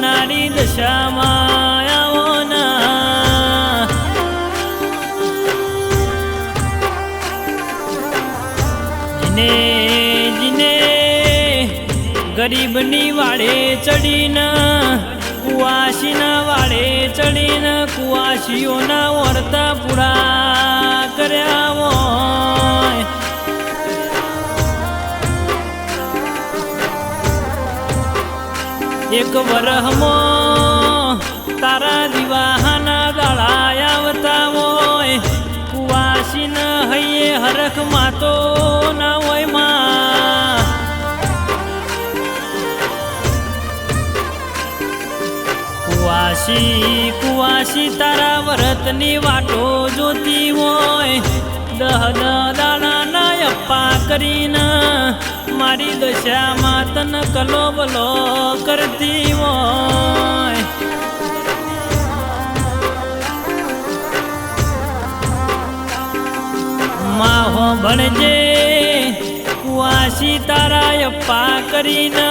વાહો દશામાં આવો ના. જીને જીને, ગરીબની વાળે ચડીના, કુવાસીના વાળે ચડીના, કુવાસીઓના વર્તા પૂરા કર્યા હોય. એક વરહમાં તારા દિવાહાના દાળા આવતા હોય. કુવાસીન હૈયે હરખ માતો ના હોયમાં. કુવાસી કુવાસી તારા વ્રતની વાટો જોતી હોય. દહ અપ્પા કરીને મારી દશામાં તન કલો બલો કરતી હોય. માહો ભણજે, કુવાસી તારા અપ્પા કરીને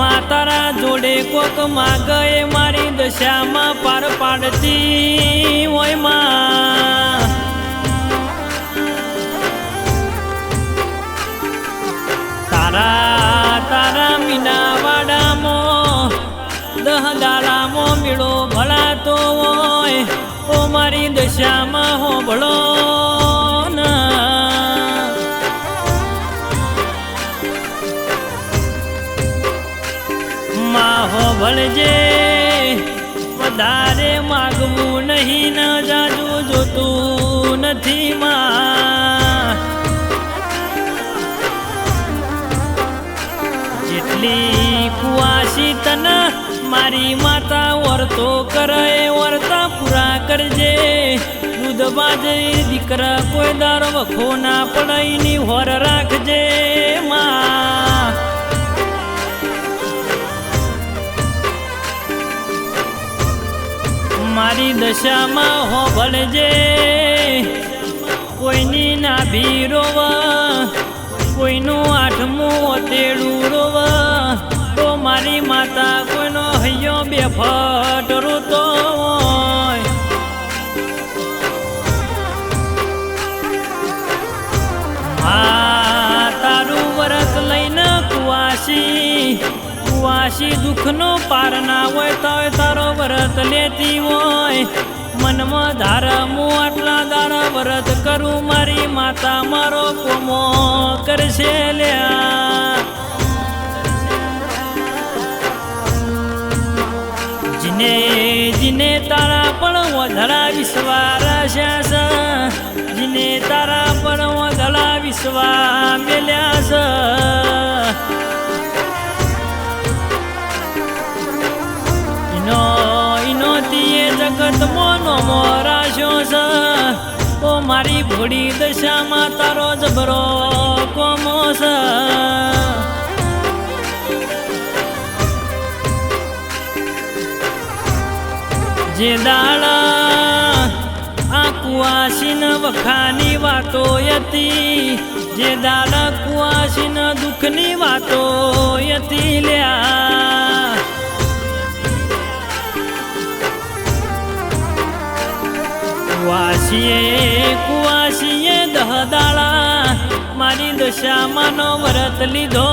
મા તારા જોડે કોક માગે મારી દશામાં પાર પાડતી હોયમાં. તારા તારા મીનાવાડામાં દહ દાડામાં મેળો ભળાતો હોય, ઓ મારી દશામાં હો ભળો માહો ભળજે વધારે માગવું નહીં, ન જાજુ જોતું નથી માં. જેટલી કુવાસી તન, મારી માતા વર્તો કરે, વર્તા પૂરા કરજે. દૂધ બાજે દીકરા કોઈ દારો વખો ના પડાઈની હોર રાખજે મારી દશામાં હો ભળજે કોઈની ના ભીરોવા કોઈનું આઠમું ઓતેડું રોવા, તો મારી માતા કોઈનો હૈયો બે ફટ રોતો આ તારું વરસ લઈને કુવાસી કુવાસી દુઃખનો પાર ના હોય, તો તારો વરત લેતી હોય. મનમાં ધાર હું આટલા દાડા વરત કરું, મારી માતા મારો કોમો કરશે લ્યા. જીને જીને તારા પણ વધડા વિશ્વાસ છે. જીને તારા પણ વધડા વિશ્વા મેલ્યા છે. ઈનો ઈનો મોનો મોરાશો છે ઓ મારી ભોળી દશામાં તારો જબરો કોમો છે જે દાડા આ કુવાસીન વખાની વાતો હતી, જે દાડા કુવાસીન દુઃખની વાતો હતી લ્યા. કુવાસીએ કુવાસીએ દહ દાડા મારી દશામાંનો વ્રત લીધો.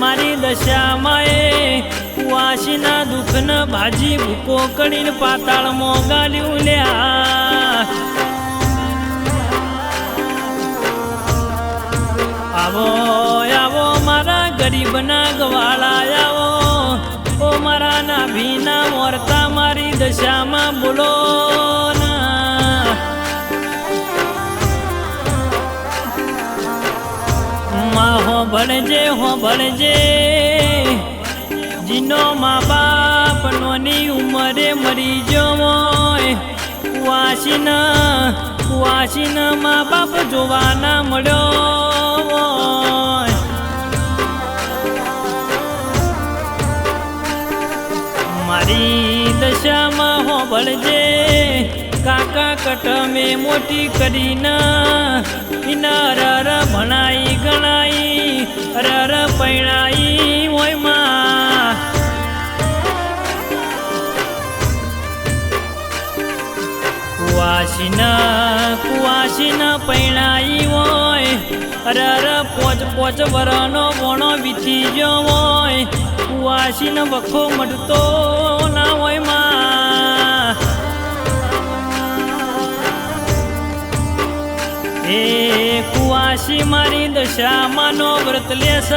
મારી દશામાં કુવાસીના દુઃખને ભાજી ભૂકો કરીને પાતાળમાં ગાલ્યું લ્યા. આવો આવો મારા ગરીબના ગવાળા આવો. ઓ મારા નાભીના મોરતા મારી દશામાં બોલો. ભણજે, હો ભણજે. જીનો મા બાપ નોની ઉંમરે મરી જવો કુવાસીન, કુવાસીના મા બાપ જોવાના મળ્યો મારી દશામાં હોબળજે કાકા કટ મેં મોટી કરીને ઇના રર ભણાઈ ગણાઈ, રર પૈણાઈ હોયમાં. કુવાસીના કુવાસીના પૈણાઈ હોય, રર પોચ પોચ વરનો વણો વીતી ગયો હોય. કુવાસીનો વખો મટતો મારી દશામાંનો વ્રત લેશ.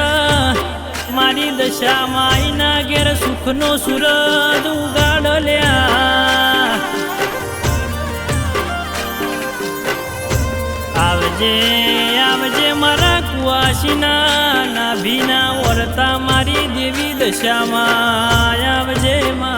મારી દશામાં એના ઘેર સુખનો સુરજ ઉગાડ લ્યા. આવજે આવજે મારા કુવાસીના નાભીના વરતા મારી દેવી દશામાં. આવજે માં